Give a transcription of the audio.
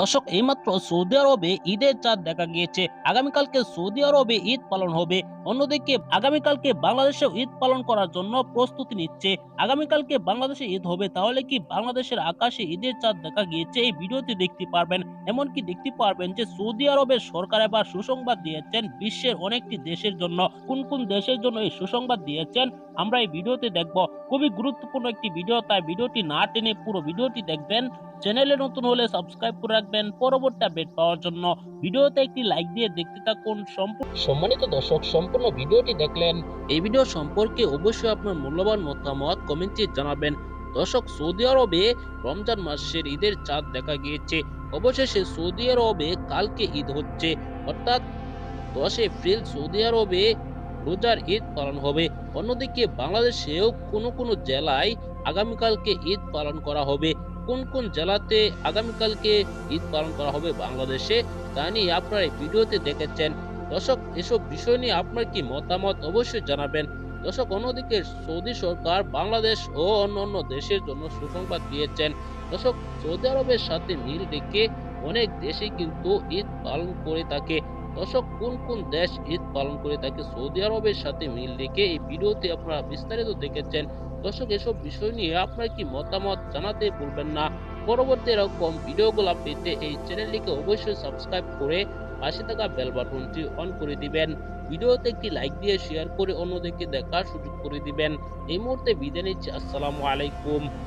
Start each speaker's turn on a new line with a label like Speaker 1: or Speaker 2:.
Speaker 1: দর্শক, এইমাত্র সৌদি আরবে ঈদের চাঁদ দেখা গিয়েছে। আগামীকালকে সৌদি আরবে ঈদ পালন হবে। অন্যদিকে, আগামীকালকে বাংলাদেশে ঈদ পালন করার জন্য প্রস্তুতি নিচ্ছে। আগামীকালকে বাংলাদেশে ঈদ হবে, তাহলে কি বাংলাদেশের আকাশে ঈদের চাঁদ দেখা গিয়েছে? এই ভিডিওতে দেখতে পারবেন। এমনকি দেখতে পারবেন যে, সৌদি আরবের সরকার এবার সুসংবাদ দিয়েছেন বিশ্বের অনেকটি দেশের জন্য। কোন কোন দেশের জন্য এই সুসংবাদ দিয়েছেন, আমরা এই ভিডিওতে দেখব। খুবই গুরুত্বপূর্ণ একটি ভিডিও, তাই ভিডিওটি না টেনে পুরো ভিডিওটি দেখবেন। চ্যানেলে নতুন হলে সাবস্ক্রাইব করে রাখবেন। পরবর্তী আপডেট পাওয়ার জন্য। ভিডিওতে একটি লাইক দিয়ে দেখতে থাকুন। সম্পূর্ণ সম্মানিত দর্শক সম্পূর্ণ ভিডিওটি দেখলেন। এই ভিডিও সম্পর্কে অবশ্যই আপনার মূল্যবান মতামত কমেন্টে জানাবেন। দর্শক সৌদি আরবে রমজান মাসের ঈদের চাঁদ দেখা গিয়েছে। অবশেষে সৌদি আরবে কালকে ঈদ হচ্ছে। অর্থাৎ দশ এপ্রিল সৌদি আরবে রোজার ঈদ পালন হবে। অন্যদিকে বাংলাদেশেও কোনো কোনো জেলায় আগামীকালকে ঈদ পালন করা হবে। কোন কোন জেলাতে আগামীকালকে ঈদ পালন করা হবে বাংলাদেশে, তা নিয়ে আপনারা এই ভিডিওতে দেখেছেন। দর্শক, এসব বিষয় নিয়ে আপনার কি মতামত অবশ্যই জানাবেন। দর্শক, অন্যদিকে সৌদি সরকার বাংলাদেশ ও অন্য অন্য দেশের জন্য সুসংবাদ দিয়েছেন। দর্শক, সৌদি আরবের সাথে মিল রেখে অনেক দেশে কিন্তু ঈদ পালন করে থাকে। দর্শক, কোন কোন দেশ ঈদ পালন করে থাকে সৌদি আরবের সাথে মিল রেখে এই ভিডিওতে আপনারা বিস্তারিত দেখেছেন। দর্শক, এসব বিষয় নিয়ে আপনার কি মতামত জানাতে ভুলবেন না। পরবর্তী এরকম ভিডিওগুলো পেতে এই চ্যানেলটিকে অবশ্যই সাবস্ক্রাইব করে পাশে থাকা বেল বাটনটি অন করে দিবেন। ভিডিওতে একটি লাইক দিয়ে শেয়ার করে অন্যদেরকে দেখার সুযোগ করে দিবেন। এই মুহূর্তে বিদায় নিচ্ছি। আসসালামু আলাইকুম।